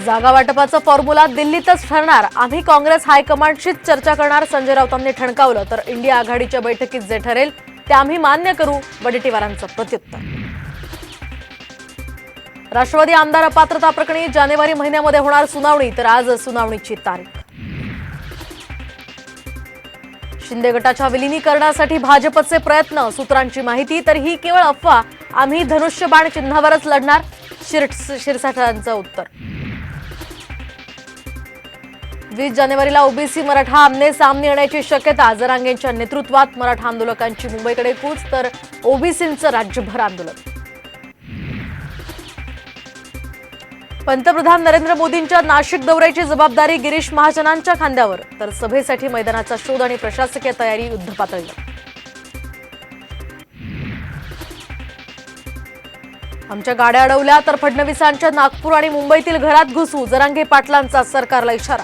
जागा वाटपाचा फॉर्म्युला दिल्लीतच ठरणार. आम्ही काँग्रेस हायकमांडशीच चर्चा करणार. संजय राऊतांनी ठणकावलं तर इंडिया आघाडीच्या बैठकीत जे ठरेल ते आम्ही मान्य करू वडेट्टीवारांचं प्रत्युत्तर. राष्ट्रवादी आमदार अपात्रता प्रकरणी जानेवारी महिन्यामध्ये होणार सुनावणी तर आज सुनावणीची तारीख. शिंदे गटाच्या विलिनीकरणासाठी भाजपचे प्रयत्न सूत्रांची माहिती तर ही केवळ अफवा. आम्ही धनुष्यबाण चिन्हावरच लढणार शिरसाठांचं उत्तर. वीस जानेवारीला ओबीसी मराठा आमने सामने येण्याची शक्यता. जरांगेंच्या नेतृत्वात मराठा आंदोलकांची मुंबईकडे कूच तर ओबीसींचं राज्यभर आंदोलन. पंतप्रधान नरेंद्र मोदींच्या नाशिक दौऱ्याची जबाबदारी गिरीश महाजनांच्या खांद्यावर तर सभेसाठी मैदानाचा शोध आणि प्रशासकीय तयारी युद्धपातळीवर आमच्या गाड्या अडवल्या तर फडणवीसांच्या नागपूर आणि मुंबईतील घरात घुसू जरांगे पाटलांचा सरकारला इशारा.